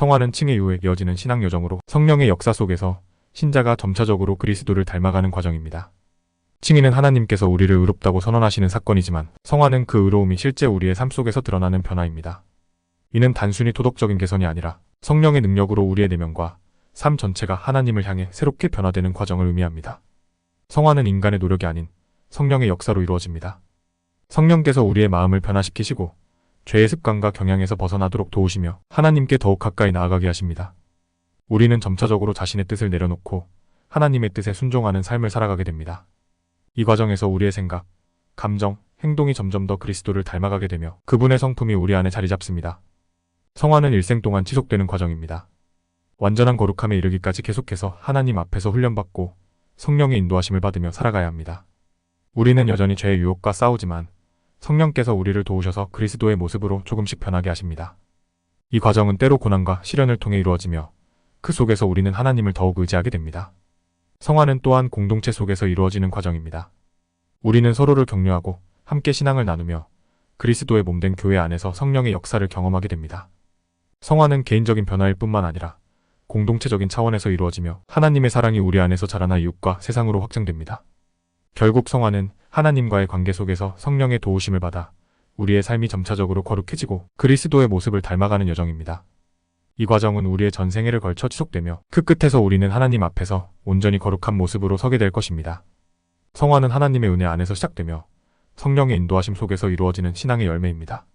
성화는 칭해 이후에 이어지는 신앙 여정으로 성령의 역사 속에서 신자가 점차적으로 그리스도를 닮아가는 과정입니다. 칭의는 하나님께서 우리를 의롭다고 선언하시는 사건이지만 성화는 그 의로움이 실제 우리의 삶 속에서 드러나는 변화입니다. 이는 단순히 도덕적인 개선이 아니라 성령의 능력으로 우리의 내면과 삶 전체가 하나님을 향해 새롭게 변화되는 과정을 의미합니다. 성화는 인간의 노력이 아닌 성령의 역사로 이루어집니다. 성령께서 우리의 마음을 변화시키시고 죄의 습관과 경향에서 벗어나도록 도우시며 하나님께 더욱 가까이 나아가게 하십니다. 우리는 점차적으로 자신의 뜻을 내려놓고 하나님의 뜻에 순종하는 삶을 살아가게 됩니다. 이 과정에서 우리의 생각, 감정, 행동이 점점 더 그리스도를 닮아가게 되며 그분의 성품이 우리 안에 자리 잡습니다. 성화는 일생 동안 지속되는 과정입니다. 완전한 거룩함에 이르기까지 계속해서 하나님 앞에서 훈련받고 성령의 인도하심을 받으며 살아가야 합니다. 우리는 여전히 죄의 유혹과 싸우지만 성령께서 우리를 도우셔서 그리스도의 모습으로 조금씩 변하게 하십니다. 이 과정은 때로 고난과 시련을 통해 이루어지며 그 속에서 우리는 하나님을 더욱 의지하게 됩니다. 성화는 또한 공동체 속에서 이루어지는 과정입니다. 우리는 서로를 격려하고 함께 신앙을 나누며 그리스도의 몸된 교회 안에서 성령의 역사를 경험하게 됩니다. 성화는 개인적인 변화일 뿐만 아니라 공동체적인 차원에서 이루어지며 하나님의 사랑이 우리 안에서 자라나 이웃과 세상으로 확장됩니다. 결국 성화는 하나님과의 관계 속에서 성령의 도우심을 받아 우리의 삶이 점차적으로 거룩해지고 그리스도의 모습을 닮아가는 여정입니다. 이 과정은 우리의 전 생애를 걸쳐 지속되며 그 끝에서 우리는 하나님 앞에서 온전히 거룩한 모습으로 서게 될 것입니다. 성화는 하나님의 은혜 안에서 시작되며 성령의 인도하심 속에서 이루어지는 신앙의 열매입니다.